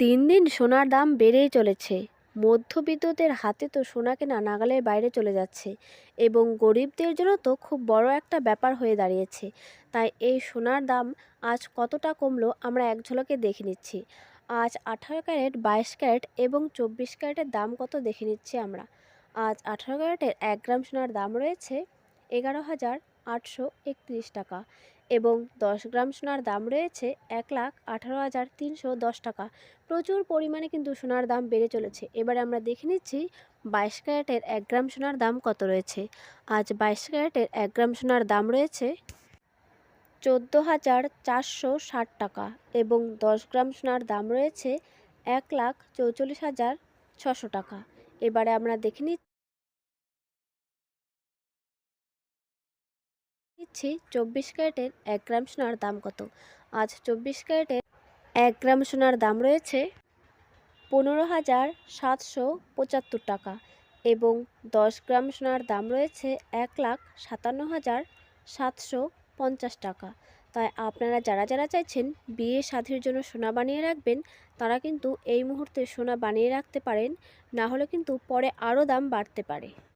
দিন দিন সোনার দাম বেড়েই চলেছে। মধ্যবিত্তদের হাতে তো সোনা কেনা নাগালের বাইরে চলে যাচ্ছে এবং গরিবদের জন্য তো খুব বড় একটা ব্যাপার হয়ে দাঁড়িয়েছে। তাই এই সোনার দাম আজ কতটা কমলো আমরা এক ঝলকে দেখে নিচ্ছি। আজ আঠারো ক্যারেট, বাইশ ক্যারেট এবং চব্বিশ ক্যারেটের দাম কত দেখে নিচ্ছি আমরা। আজ আঠারো ক্যারেটের এক গ্রাম সোনার দাম রয়েছে এগারো হাজার আটশো একত্রিশ টাকা এবং দশ গ্রাম সোনার দাম রয়েছে এক লাখ আঠারো হাজার তিনশো দশ টাকা। প্রচুর পরিমাণে কিন্তু সোনার দাম বেড়ে চলেছে। এবারে আমরা দেখে নিচ্ছি বাইশ ক্যারেটের এক গ্রাম সোনার দাম কত রয়েছে। আজ বাইশ ক্যারেটের এক গ্রাম সোনার দাম রয়েছে চোদ্দ হাজার চারশো ষাট টাকা এবং দশ গ্রাম সোনার দাম রয়েছে এক লাখ চৌচল্লিশ হাজার ছশো টাকা। এবারে আমরা দেখে নিচ্ছি নিচ্ছি চব্বিশ ক্যারেটের এক গ্রাম সোনার দাম কত? আজ চব্বিশ ক্যারেটের এক গ্রাম সোনার দাম রয়েছে পনেরো হাজার সাতশো পঁচাত্তর টাকা এবং দশ গ্রাম সোনার দাম রয়েছে এক লাখ সাতান্ন হাজার সাতশো পঞ্চাশ টাকা। তাই আপনারা যারা যারা চাইছেন বিয়ে শাদির জন্য সোনা বানিয়ে রাখবেন, তারা কিন্তু এই মুহূর্তে সোনা বানিয়ে রাখতে পারেন, না হলে কিন্তু পরে আরও দাম বাড়তে পারে।